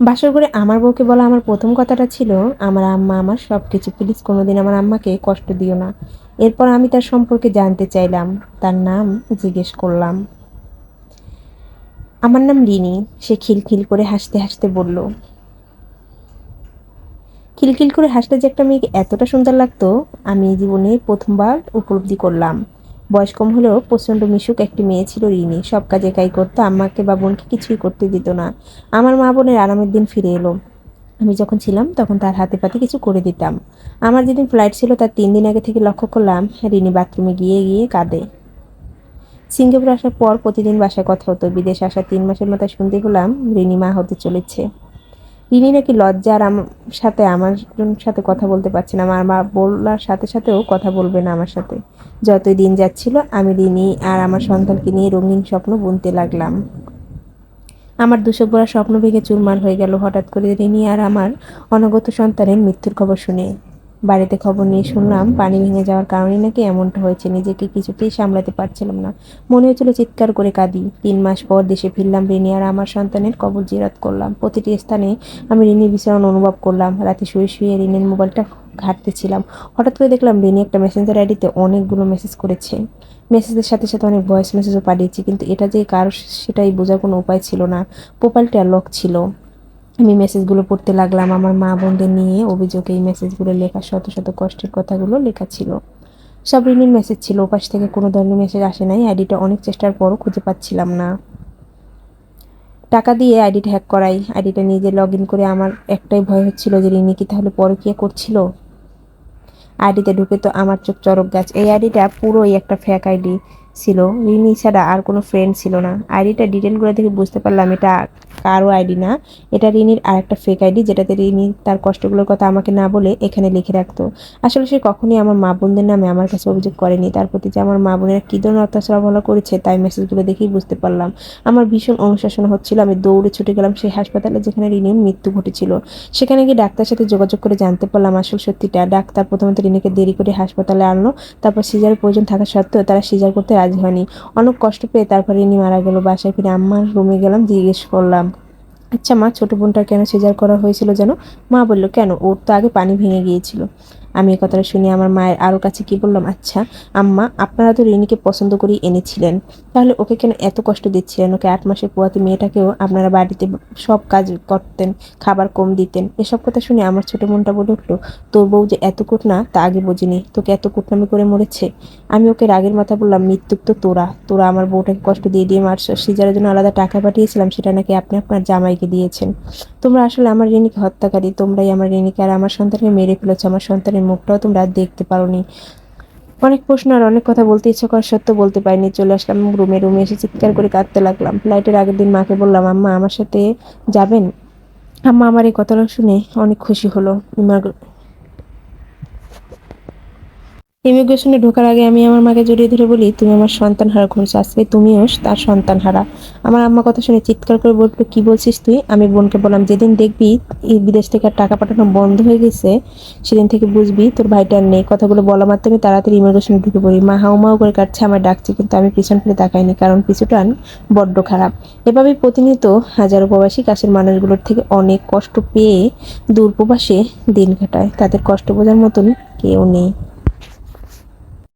বাসর করে আমার বউকে বলা আমার প্রথম কথাটা ছিল, আমার আম্মা আমার সব কিছু প্লিজ কোনোদিন আমার আম্মাকে কষ্ট দিও না। এরপর আমি তার সম্পর্কে জানতে চাইলাম, তার নাম জিজ্ঞেস করলাম। আমার নাম রিনি, সে খিলখিল করে হাসতে হাসতে বলল। খিলখিল করে হাসতে যে একটা মেয়েকে এতটা সুন্দর লাগতো, আমি জীবনে প্রথমবার উপলব্ধি করলাম। বয়স কম হলেও প্রচণ্ড মিশুক একটি মেয়ে ছিল রিনি সব কাজ একাই করতো, আম্মাকে বা বোনকে কিছুই করতে দিত না। আমার মা বোনের আরামের দিন ফিরে এলো। আমি যখন ছিলাম তখন তার হাতে পাতে কিছু করে দিতাম। আমার যেদিন ফ্লাইট ছিল তার তিন দিন আগে থেকে লক্ষ্য করলাম রিনি বাথরুমে গিয়ে গিয়ে কাঁদে। সিঙ্গাপুর আসার পর প্রতিদিন বাসায় কথা হতো। বিদেশ আসার তিন মাসের মাথায় শুনতে পেলাম রিনি মা হতে চলেছে। রিনি নাকি লজ্জার আমার সাথে আমার সাথে কথা বলতে পারছে না। আমার মা বলার সাথে সাথেও কথা বলবে না আমার সাথে। যতই দিন যাচ্ছিল, আমি রিনি আর আমার সন্তানকে নিয়ে রঙিন স্বপ্ন বুনতে লাগলাম। আমার দুশো বড় স্বপ্ন ভেঙে চুরমার হয়ে গেল হঠাৎ করে রিনি আর আমার অনগত সন্তানের মৃত্যুর খবর শুনে। বাড়িতে খবর নিয়ে শুনলাম, পানি ভেঙে যাওয়ার কারণে নাকি এমনটা হয়েছে, নিজেকে কিছুতেই সামলাতে পারছিলাম না। মনে হয়েছিল চিৎকার করে কাঁদি। তিন মাস পর দেশে ফিরলাম রিনি আর আমার সন্তানের কবর জিরাত করলাম। প্রতিটি স্থানে আমি রিনির বিচরণ অনুভব করলাম। রাতে শুয়ে শুয়ে রিনির মোবাইলটা ঘাটতেছিলাম। হঠাৎ করে দেখলাম রিনি একটা মেসেঞ্জার আইডিতে অনেকগুলো মেসেজ করেছে। মেসেজের সাথে সাথে অনেক ভয়েস মেসেজও পাঠিয়েছি, কিন্তু এটা যে কারও সেটাই বোঝার কোনো উপায় ছিল না। প্রোফাইলটা লক ছিল। আমি মেসেজগুলো পড়তে লাগলাম আমার মা বোনদের নিয়ে। অভিযোগে এই মেসেজগুলো লেখা শত শত কষ্টের কথাগুলো লেখা ছিল। সব রিনির মেসেজ ছিল। ওপাশ থেকে কোনো ধরনের মেসেজ আসে নাই। আইডিটা অনেক চেষ্টার পরও খুঁজে পাচ্ছিলাম না। টাকা দিয়ে আইডিটা হ্যাক করাই। আইডিটা নিজে লগ ইন করে আমার একটাই ভয় হচ্ছিল যে রিনি কি তাহলে পরে পরকিয়া করছিল? আইডিতে ঢুকে তো আমার চোখ চরক গাছ। এই আইডিটা পুরোই একটা ফ্যাক আইডি ছিল। রিনি ছাড়া আর কোনো ফ্রেন্ড ছিল না। আইডিটা ডিটেলগুলো দেখে বুঝতে পারলাম এটা কারও আইডি না। এটা রিনির আর একটা ফেক আইডি, যেটাতে রিনি তার কষ্টগুলোর কথা আমাকে না বলে এখানে লিখে রাখতো। আসলে সে কখনই আমার মা বোনদের নামে আমার কাছে অভিযোগ করেনি। তার প্রতি যে আমার মা বোনেরা কী ধরনের অত্যাচার অবহেলা করেছে, তাই মেসেজগুলো দেখেই বুঝতে পারলাম। আমার ভীষণ অনুশাসন হচ্ছিল, আমি দৌড়ে ছুটে গেলাম সেই হাসপাতালে যেখানে রিনির মৃত্যু ঘটেছিল। সেখানে গিয়ে ডাক্তার সাথে যোগাযোগ করে জানতে পারলাম আসল সত্যিটা। ডাক্তার প্রথমত রিনিকে দেরি করে হাসপাতালে আনলো, তারপর সিজারের প্রয়োজন থাকা সত্ত্বেও তারা সিজার করতে রাজি হয়নি। অনেক কষ্ট পেয়ে তারপরে ইনি মারা গেল। বাসায় ফিরে আম্মার রুমে গেলাম, জিজ্ঞেস করলাম আচ্ছা মা, ছোটো বোনটা কেন সেজার করা হয়েছিল যেন? মা বলল, কেন? ওর তো আগে পানি ভেঙে গিয়েছিল। আমি এই কথাটা শুনে আমার মায়ের আরও কাছে কি বললাম আচ্ছা আম্মা, আপনারা তো রিনিকে পছন্দ করেই এনেছিলেন। তাহলে ওকে কেন এত কষ্ট দিচ্ছিলেন? ওকে আট মাসের পোয়াতে মেয়েটাকেও আপনারা বাড়িতে সব কাজ করতেন, খাবার কম দিতেন। এসব কথা শুনে আমার ছোটো মনটা বলে উঠল, তোর বউ যে এত কুট না তা আগে বুঝিনি। তোকে এত কুটনামি করে মরেছে? আমি ওকে রাগের মাথা বললাম, মৃত্যুক তো তোরা। তোরা আমার বউটাকে কষ্ট দিয়ে দিয়ে মার সিজারের জন্য আলাদা টাকা পাঠিয়েছিলাম, সেটা নাকি আপনি আপনার জামাইকে দিয়েছেন। তোমরা আসলে আমার রিনিকে হত্যাকারী। তোমরাই আমার রিনিকে আর আমার সন্তানকে মেরে ফেলেছো। আমার সন্তানের মুখটাও তোমরা দেখতে পারোনি। অনেক প্রশ্ন আর অনেক কথা বলতে ইচ্ছা করার সত্ত্বেও বলতে পারিনি, চলে আসলাম রুমে। রুমে এসে চিৎকার করে কাঁদতে লাগলাম। ফ্লাইটের আগের দিন মাকে বললাম, আম্মা, আমার সাথে যাবেন? আম্মা আমার এই কথাটা শুনে অনেক খুশি হলো। ইমিগ্রেশনে ঢোকার আগে আমি আমার মাকে জড়িয়ে ধরে বলি, তুমি আমার সন্তান হারা ঘুরছো আজকে তুমিও তার সন্তান হারা আমার আম্মা কথা শুনে চিৎকার করে বলতো কি বলছিস তুই? আমি বোনকে বললাম, যেদিন দেখবি বিদেশ থেকে আর টাকা পাঠানো বন্ধ হয়ে গেছে, সেদিন থেকে বুঝবি তোর ভাইটার নেই। কথাগুলো বলা মাত্র আমি তাড়াতাড়ি ইমিগ্রেশনে ঢুকে পড়ি। মা হাউমাউ করে কাটছে আমার ডাকছে, কিন্তু আমি পিছন ফিরে তাকাইনি, কারণ পিছুটান বড্ড খারাপ। এভাবেই প্রতিনিয়ত হাজারো প্রবাসী কাছের মানুষগুলোর থেকে অনেক কষ্ট পেয়ে দূর প্রবাসে দিন কাটায়। তাদের কষ্ট বোঝার মতন কেউ নেই।